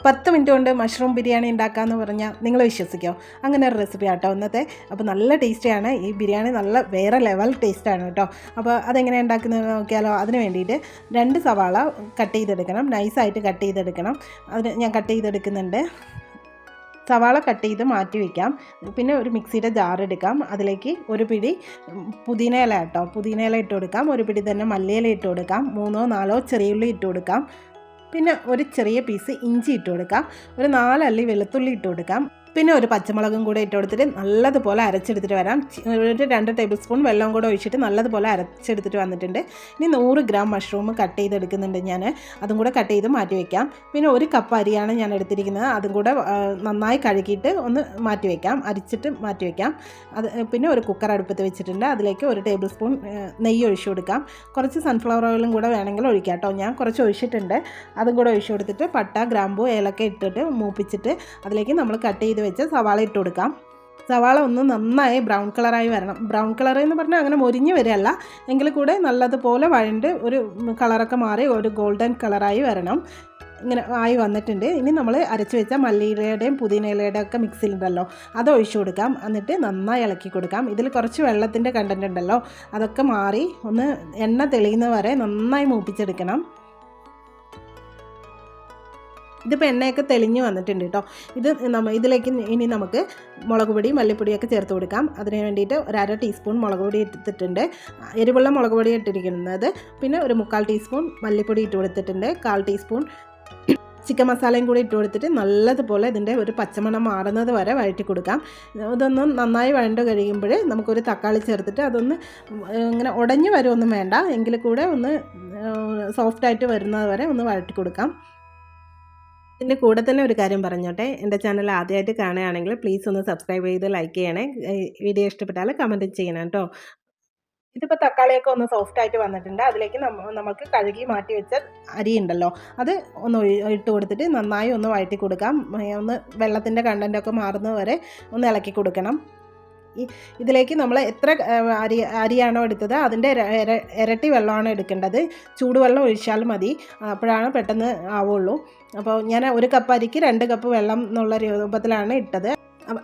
പത്ത് മിനിറ്റ് കൊണ്ട് മഷ്റൂം ബിരിയാണി ഉണ്ടാക്കാമെന്ന് പറഞ്ഞാൽ നിങ്ങൾ വിശ്വസിക്കോ. അങ്ങനെ ഒരു റെസിപ്പി ആട്ടോ ഇന്നത്തെ. അപ്പോൾ നല്ല ടേസ്റ്റിയാണ് ഈ ബിരിയാണി നല്ല വേറെ ലെവൽ ടേസ്റ്റാണ് കേട്ടോ. അപ്പോൾ അതെങ്ങനെ ഉണ്ടാക്കുന്നത് നോക്കിയാലോ. അതിന് വേണ്ടിയിട്ട് രണ്ട് സവാള കട്ട് ചെയ്തെടുക്കണം. നൈസായിട്ട് കട്ട് ചെയ്തെടുക്കണം. അതിന് ഞാൻ കട്ട് ചെയ്തെടുക്കുന്നുണ്ട്. സവാള കട്ട് ചെയ്ത് മാറ്റി വയ്ക്കാം പിന്നെ ഒരു മിക്സിയുടെ ജാർ എടുക്കാം. അതിലേക്ക് ഒരു പിടി പുതിന ഇല കേട്ടോ. പുതിന ഇല ഇട്ട് കൊടുക്കാം. ഒരു പിടി തന്നെ മല്ലിയില ഇട്ട് കൊടുക്കാം. മൂന്നോ നാലോ ചെറിയുള്ളി ഇട്ട് കൊടുക്കാം. പിന്നെ ഒരു ചെറിയ പീസ് ഇഞ്ചി ഇട്ട് കൊടുക്കാം. ഒരു നാലല്ലി വെളുത്തുള്ളി ഇട്ട് കൊടുക്കാം. പിന്നെ ഒരു പച്ചമുളകും കൂടെ ഇട്ട് കൊടുത്തിട്ട് നല്ലതുപോലെ അരച്ചെടുത്തിട്ട് വരാം. ഒരു രണ്ട് ടേബിൾ സ്പൂൺ വെള്ളം കൂടെ ഒഴിച്ചിട്ട് നല്ലതുപോലെ അരച്ചെടുത്തിട്ട് വന്നിട്ടുണ്ട്. ഇനി നൂറ് ഗ്രാം മഷ്റൂം കട്ട് ചെയ്തെടുക്കുന്നുണ്ട് ഞാൻ അതും കൂടെ കട്ട് ചെയ്ത് മാറ്റി വയ്ക്കാം പിന്നെ ഒരു കപ്പ് അരിയാണ് ഞാൻ എടുത്തിരിക്കുന്നത്. അതും കൂടെ നന്നായി കഴുകിയിട്ട് ഒന്ന് മാറ്റി വയ്ക്കാം അരിച്ചിട്ട് മാറ്റി വയ്ക്കാം അത് പിന്നെ ഒരു കുക്കർ അടുപ്പത്ത് വെച്ചിട്ടുണ്ട്. അതിലേക്ക് ഒരു ടേബിൾ സ്പൂൺ നെയ്യ് ഒഴിച്ചു കൊടുക്കാം. കുറച്ച് സൺഫ്ലവർ ഓയിലും കൂടെ വേണമെങ്കിൽ ഒഴിക്കാം കേട്ടോ. ഞാൻ കുറച്ച് ഒഴിച്ചിട്ടുണ്ട്. അതും കൂടെ ഒഴിച്ചു കൊടുത്തിട്ട് പട്ട ഗ്രാമ്പു ഏലക്ക ഇട്ടിട്ട് മൂപ്പിച്ചിട്ട് അതിലേക്ക് നമ്മൾ കട്ട് ചെയ്ത് വെച്ച് സവാള ഇട്ട് കൊടുക്കാം. സവാള ഒന്ന് നന്നായി ബ്രൗൺ കളറായി വരണം. ബ്രൗൺ കളർ എന്ന് പറഞ്ഞാൽ അങ്ങനെ മൊരിഞ്ഞ് വരികയല്ല. എങ്കിൽ കൂടെ നല്ലതുപോലെ വഴണ്ട് ഒരു കളറൊക്കെ മാറി ഒരു ഗോൾഡൻ കളറായി വരണം. ഇങ്ങനെ ആയി വന്നിട്ടുണ്ട്. ഇനി നമ്മൾ അരച്ച് വെച്ച മല്ലിയിലയുടെയും പുതിനയിലയുടെയും ഒക്കെ മിക്സിലുണ്ടല്ലോ അത് ഒഴിച്ചു കൊടുക്കാം. എന്നിട്ട് നന്നായി ഇളക്കി കൊടുക്കാം. ഇതിൽ കുറച്ച് വെള്ളത്തിന്റെ കണ്ടന്റ് ഉണ്ടല്ലോ. അതൊക്കെ മാറി ഒന്ന് എണ്ണ തെളിയുന്ന വരെ നന്നായി മൂപ്പിച്ചെടുക്കണം. ഇതിപ്പോൾ എണ്ണയൊക്കെ തെളിഞ്ഞ് വന്നിട്ടുണ്ട് കേട്ടോ ഇത് നമ്മ ഇതിലേക്ക് ഇനി നമുക്ക് മുളക് പൊടി മല്ലിപ്പൊടിയൊക്കെ ചേർത്ത് കൊടുക്കാം. അതിന് വേണ്ടിയിട്ട് ഒരു അര ടീസ്പൂൺ മുളക് പൊടി എടുത്തിട്ടുണ്ട്. എരിവുള്ള മുളക് പൊടി ഇട്ടിരിക്കുന്നത്. പിന്നെ ഒരു മുക്കാൽ ടീസ്പൂൺ മല്ലിപ്പൊടി ഇട്ട് കൊടുത്തിട്ടുണ്ട്. കാൽ ടീസ്പൂൺ ചിക്കൻ മസാലയും കൂടി ഇട്ട് കൊടുത്തിട്ട് നല്ലതുപോലെ ഇതിന്റെ ഒരു പച്ചമണം മാറുന്നത് വരെ വഴറ്റി കൊടുക്കാം. ഇതൊന്ന് നന്നായി വഴണ്ട് കഴിയുമ്പോൾ നമുക്കൊരു തക്കാളി ചേർത്തിട്ട് അതൊന്ന് ഇങ്ങനെ ഉടഞ്ഞു വരുമൊന്നും വേണ്ട. എങ്കിൽ കൂടെ ഒന്ന് സോഫ്റ്റായിട്ട് വരുന്നത് വരെ ഒന്ന് വഴറ്റി കൊടുക്കാം. ഇതിന്റെ കൂടെ തന്നെ ഒരു കാര്യം പറഞ്ഞോട്ടെ. എന്റെ ചാനൽ ആദ്യമായിട്ട് കാണുകയാണെങ്കിൽ പ്ലീസ് ഒന്ന് സബ്സ്ക്രൈബ് ചെയ്ത് ലൈക്ക് ചെയ്യണേ. വീഡിയോ ഇഷ്ടപ്പെട്ടാൽ കമന്റ് ചെയ്യണം കേട്ടോ. ഇതിപ്പോൾ തക്കാളിയൊക്കെ ഒന്ന് സോഫ്റ്റ് ആയിട്ട് വന്നിട്ടുണ്ട്. അതിലേക്ക് നമുക്ക് കഴുകി മാറ്റി വെച്ച അരി ഉണ്ടല്ലോ അത് ഒന്ന് ഇട്ട് കൊടുത്തിട്ട് നന്നായി ഒന്ന് വഴറ്റി കൊടുക്കാം. ഒന്ന് വെള്ളത്തിന്റെ കണ്ടന്റൊക്കെ മാറുന്നത് വരെ ഒന്ന് ഇളക്കി കൊടുക്കണം. ഇതിലേക്ക് നമ്മൾ എത്ര അരി അരിയാണോ എടുത്തത് അതിന്റെ ഇര- ഇര- ഇരട്ടി വെള്ളമാണ് എടുക്കേണ്ടത്. ചൂടുവെള്ളം ഒഴിച്ചാൽ മതി. അപ്പോഴാണ് പെട്ടെന്ന് ആവുള്ളൂ. അപ്പോൾ ഞാൻ ഒരു കപ്പ് അരിക്ക് രണ്ട് കപ്പ് വെള്ളം എന്നുള്ള രൂപത്തിലാണ് ഇട്ടത്.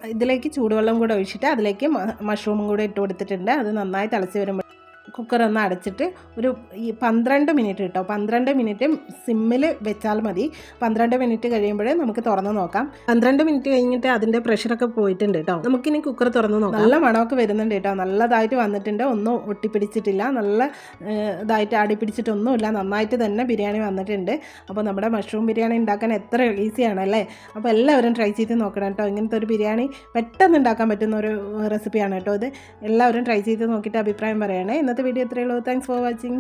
ഇതിലേക്ക് ചൂടുവെള്ളം കൂടെ ഒഴിച്ചിട്ട് അതിലേക്ക് മഷ്റൂമും കൂടെ ഇട്ട് കൊടുത്തിട്ടുണ്ട്. അത് നന്നായി തിളച്ച് വരുമ്പോൾ കുക്കർ ഒന്ന് അടച്ചിട്ട് ഒരു ഈ പന്ത്രണ്ട് മിനിറ്റ് കേട്ടോ. പന്ത്രണ്ട് മിനിറ്റ് സിമ്മിൽ വെച്ചാൽ മതി. പന്ത്രണ്ട് മിനിറ്റ് കഴിയുമ്പോഴേ നമുക്ക് തുറന്ന് നോക്കാം. പന്ത്രണ്ട് മിനിറ്റ് കഴിഞ്ഞിട്ട് അതിന്റെ പ്രഷറൊക്കെ പോയിട്ടുണ്ട് കേട്ടോ. നമുക്കിനി കുക്കർ തുറന്ന് നോക്കാം. നല്ല മണമൊക്കെ വരുന്നുണ്ട് കേട്ടോ. നല്ലതായിട്ട് വന്നിട്ടുണ്ട്. ഒന്നും ഒട്ടിപ്പിടിച്ചിട്ടില്ല. നല്ല ഇതായിട്ട് അടിപ്പിടിച്ചിട്ടൊന്നുമില്ല നന്നായിട്ട് തന്നെ ബിരിയാണി വന്നിട്ടുണ്ട്. അപ്പോൾ നമ്മുടെ മഷ്റൂം ബിരിയാണി ഉണ്ടാക്കാൻ എത്ര ഈസിയാണ് അല്ലേ? അപ്പോൾ എല്ലാവരും ട്രൈ ചെയ്ത് നോക്കണം കേട്ടോ. ഇങ്ങനത്തെ ഒരു ബിരിയാണി പെട്ടെന്ന് ഉണ്ടാക്കാൻ പറ്റുന്ന ഒരു റെസിപ്പിയാണ് കേട്ടോ ഇത്. എല്ലാവരും ട്രൈ ചെയ്ത് നോക്കിയിട്ട് അഭിപ്രായം പറയണേ. ഇന്നത്തെ വീഡിയോ ഇത്രയേ ഉള്ളൂ താങ്ക്സ് ഫോർ വാച്ചിങ്